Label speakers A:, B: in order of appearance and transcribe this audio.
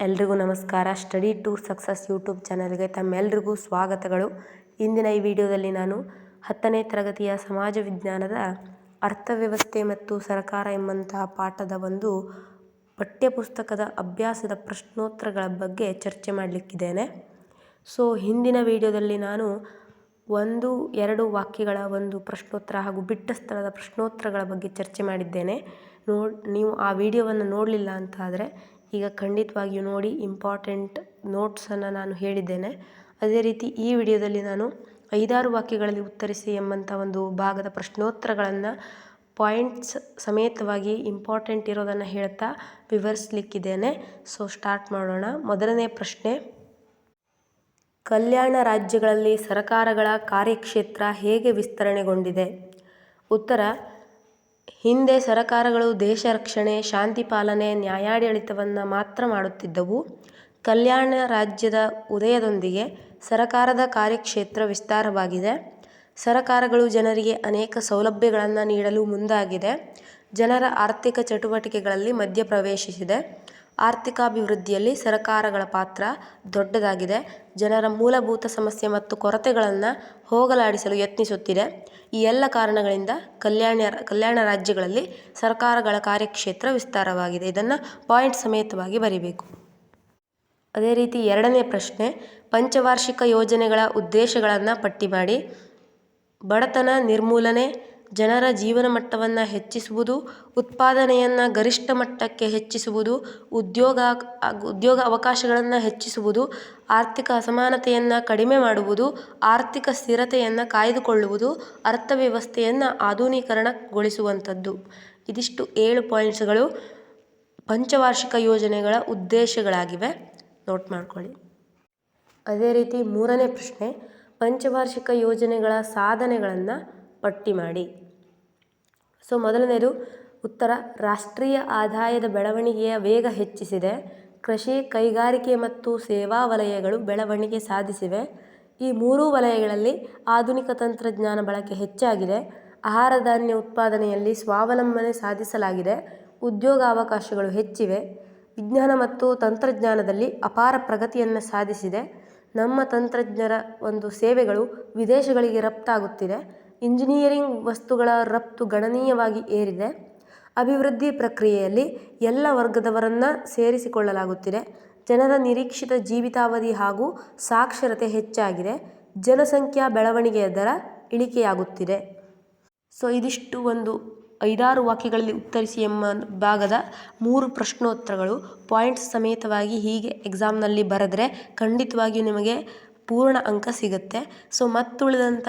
A: ಎಲ್ರಿಗೂ ನಮಸ್ಕಾರ. Study to success YouTube ಚಾನಲ್ಗೆ ತಮ್ಮೆಲ್ರಿಗೂ ಸ್ವಾಗತಗಳು. ಇಂದಿನ ಈ ವಿಡಿಯೋದಲ್ಲಿ ನಾನು ಹತ್ತನೇ ತರಗತಿಯ ಸಮಾಜ ವಿಜ್ಞಾನದ ಅರ್ಥವ್ಯವಸ್ಥೆ ಮತ್ತು ಸರ್ಕಾರ ಎಂಬಂತಹ ಪಾಠದ ಒಂದು ಪಠ್ಯಪುಸ್ತಕದ ಅಭ್ಯಾಸದ ಪ್ರಶ್ನೋತ್ತರಗಳ ಬಗ್ಗೆ ಚರ್ಚೆ ಮಾಡಲಿಕ್ಕಿದ್ದೇನೆ. ಸೊ, ಹಿಂದಿನ ವಿಡಿಯೋದಲ್ಲಿ ನಾನು ಒಂದು, ಎರಡು ವಾಕ್ಯಗಳ ಒಂದು ಪ್ರಶ್ನೋತ್ತರ ಹಾಗೂ ಬಿಟ್ಟ ಸ್ಥಳದ ಪ್ರಶ್ನೋತ್ತರಗಳ ಬಗ್ಗೆ ಚರ್ಚೆ ಮಾಡಿದ್ದೇನೆ. ನೋಡ್ ನೀವು ಆ ವಿಡಿಯೋವನ್ನು ನೋಡಲಿಲ್ಲ ಅಂತ ಆದರೆ ಈಗ ಖಂಡಿತವಾಗಿಯೂ ನೋಡಿ ಇಂಪಾರ್ಟೆಂಟ್ ನೋಟ್ಸನ್ನು ನಾನು ಹೇಳಿದ್ದೇನೆ. ಅದೇ ರೀತಿ ಈ ವಿಡಿಯೋದಲ್ಲಿ ನಾನು ಐದಾರು ವಾಕ್ಯಗಳಲ್ಲಿ ಉತ್ತರಿಸಿ ಎಂಬಂಥ ಒಂದು ಭಾಗದ ಪ್ರಶ್ನೋತ್ತರಗಳನ್ನು ಪಾಯಿಂಟ್ಸ್ ಸಮೇತವಾಗಿ ಇಂಪಾರ್ಟೆಂಟ್ ಇರೋದನ್ನು ಹೇಳ್ತಾ ವಿವರಿಸ್ಲಿಕ್ಕಿದ್ದೇನೆ. ಸೊ ಸ್ಟಾರ್ಟ್ ಮಾಡೋಣ. ಮೊದಲನೇ ಪ್ರಶ್ನೆ, ಕಲ್ಯಾಣ ರಾಜ್ಯಗಳಲ್ಲಿ ಸರಕಾರಗಳ ಕಾರ್ಯಕ್ಷೇತ್ರ ಹೇಗೆ ವಿಸ್ತರಣೆಗೊಂಡಿದೆ? ಉತ್ತರ ಹಿಂದೆ ಸರಕಾರಗಳು ದೇಶ ರಕ್ಷಣೆ, ಶಾಂತಿ ಪಾಲನೆ, ನ್ಯಾಯಾಡಳಿತವನ್ನು ಮಾತ್ರ ಮಾಡುತ್ತಿದ್ದವು. ಕಲ್ಯಾಣ ರಾಜ್ಯದ ಉದಯದೊಂದಿಗೆ ಸರಕಾರದ ಕಾರ್ಯಕ್ಷೇತ್ರ ವಿಸ್ತಾರವಾಗಿದೆ. ಸರಕಾರಗಳು ಜನರಿಗೆ ಅನೇಕ ಸೌಲಭ್ಯಗಳನ್ನು ನೀಡಲು ಮುಂದಾಗಿದೆ. ಜನರ ಆರ್ಥಿಕ ಚಟುವಟಿಕೆಗಳಲ್ಲಿ ಮಧ್ಯಪ್ರವೇಶಿಸಿದೆ. ಆರ್ಥಿಕಾಭಿವೃದ್ಧಿಯಲ್ಲಿ ಸರಕಾರಗಳ ಪಾತ್ರ ದೊಡ್ಡದಾಗಿದೆ. ಜನರ ಮೂಲಭೂತ ಸಮಸ್ಯೆ ಮತ್ತು ಕೊರತೆಗಳನ್ನು ಹೋಗಲಾಡಿಸಲು ಯತ್ನಿಸುತ್ತಿದೆ. ಈ ಎಲ್ಲ ಕಾರಣಗಳಿಂದ ಕಲ್ಯಾಣ ಕಲ್ಯಾಣ ರಾಜ್ಯಗಳಲ್ಲಿ ಸರ್ಕಾರಗಳ ಕಾರ್ಯಕ್ಷೇತ್ರ ವಿಸ್ತಾರವಾಗಿದೆ. ಇದನ್ನು ಪಾಯಿಂಟ್ ಸಮೇತವಾಗಿ ಬರೀಬೇಕು. ಅದೇ ರೀತಿ ಎರಡನೇ ಪ್ರಶ್ನೆ, ಪಂಚವಾರ್ಷಿಕ ಯೋಜನೆಗಳ ಉದ್ದೇಶಗಳನ್ನು ಪಟ್ಟಿ ಮಾಡಿ ಬಡತನ ನಿರ್ಮೂಲನೆ ಜನರ ಜೀವನ ಮಟ್ಟವನ್ನು ಹೆಚ್ಚಿಸುವುದು, ಉತ್ಪಾದನೆಯನ್ನು ಗರಿಷ್ಠ ಮಟ್ಟಕ್ಕೆ ಹೆಚ್ಚಿಸುವುದು, ಉದ್ಯೋಗ ಉದ್ಯೋಗ ಅವಕಾಶಗಳನ್ನು ಹೆಚ್ಚಿಸುವುದು, ಆರ್ಥಿಕ ಅಸಮಾನತೆಯನ್ನು ಕಡಿಮೆ ಮಾಡುವುದು, ಆರ್ಥಿಕ ಸ್ಥಿರತೆಯನ್ನು ಕಾಯ್ದುಕೊಳ್ಳುವುದು, ಅರ್ಥವ್ಯವಸ್ಥೆಯನ್ನ ಆಧುನೀಕರಣಗೊಳಿಸುವಂಥದ್ದು. ಇದಿಷ್ಟು ಏಳು ಪಾಯಿಂಟ್ಸ್ಗಳು ಪಂಚವಾರ್ಷಿಕ ಯೋಜನೆಗಳ ಉದ್ದೇಶಗಳಾಗಿವೆ. ನೋಟ್ ಮಾಡ್ಕೊಳ್ಳಿ. ಅದೇ ರೀತಿ ಮೂರನೇ ಪ್ರಶ್ನೆ, ಪಂಚವಾರ್ಷಿಕ ಯೋಜನೆಗಳ ಸಾಧನೆಗಳನ್ನು ಪಟ್ಟಿ ಮಾಡಿ. ಸೊ, ಮೊದಲನೇದು ಉತ್ತರ, ರಾಷ್ಟ್ರೀಯ ಆದಾಯದ ಬೆಳವಣಿಗೆಯ ವೇಗ ಹೆಚ್ಚಿಸಿದೆ. ಕೃಷಿ, ಕೈಗಾರಿಕೆ ಮತ್ತು ಸೇವಾ ವಲಯಗಳು ಬೆಳವಣಿಗೆ ಸಾಧಿಸಿವೆ. ಈ ಮೂರೂ ವಲಯಗಳಲ್ಲಿ ಆಧುನಿಕ ತಂತ್ರಜ್ಞಾನ ಬಳಕೆ ಹೆಚ್ಚಾಗಿದೆ. ಆಹಾರ ಧಾನ್ಯ ಉತ್ಪಾದನೆಯಲ್ಲಿ ಸ್ವಾವಲಂಬನೆ ಸಾಧಿಸಲಾಗಿದೆ. ಉದ್ಯೋಗಾವಕಾಶಗಳು ಹೆಚ್ಚಿವೆ. ವಿಜ್ಞಾನ ಮತ್ತು ತಂತ್ರಜ್ಞಾನದಲ್ಲಿ ಅಪಾರ ಪ್ರಗತಿಯನ್ನು ಸಾಧಿಸಿದೆ. ನಮ್ಮ ತಂತ್ರಜ್ಞರ ಒಂದು ಸೇವೆಗಳು ವಿದೇಶಗಳಿಗೆ ರಫ್ತಾಗುತ್ತಿದೆ. ಇಂಜಿನಿಯರಿಂಗ್ ವಸ್ತುಗಳ ರಫ್ತು ಗಣನೀಯವಾಗಿ ಏರಿದೆ. ಅಭಿವೃದ್ಧಿ ಪ್ರಕ್ರಿಯೆಯಲ್ಲಿ ಎಲ್ಲ ವರ್ಗದವರನ್ನು ಸೇರಿಸಿಕೊಳ್ಳಲಾಗುತ್ತಿದೆ. ಜನರ ನಿರೀಕ್ಷಿತ ಜೀವಿತಾವಧಿ ಹಾಗೂ ಸಾಕ್ಷರತೆ ಹೆಚ್ಚಾಗಿದೆ. ಜನಸಂಖ್ಯಾ ಬೆಳವಣಿಗೆಯ ದರ ಇಳಿಕೆಯಾಗುತ್ತಿದೆ. ಸೊ, ಇದಿಷ್ಟು ಒಂದು ಐದಾರು ವಾಕ್ಯಗಳಲ್ಲಿ ಉತ್ತರಿಸಿ ಎಂಬ ಭಾಗದ ಮೂರು ಪ್ರಶ್ನೋತ್ತರಗಳು. ಪಾಯಿಂಟ್ಸ್ ಸಮೇತವಾಗಿ ಹೀಗೆ ಎಕ್ಸಾಮ್ನಲ್ಲಿ ಬರೆದ್ರೆ ಖಂಡಿತವಾಗಿಯೂ ನಿಮಗೆ ಪೂರ್ಣ ಅಂಕ ಸಿಗುತ್ತೆ. ಸೊ, ಮತ್ತುಳಿದಂಥ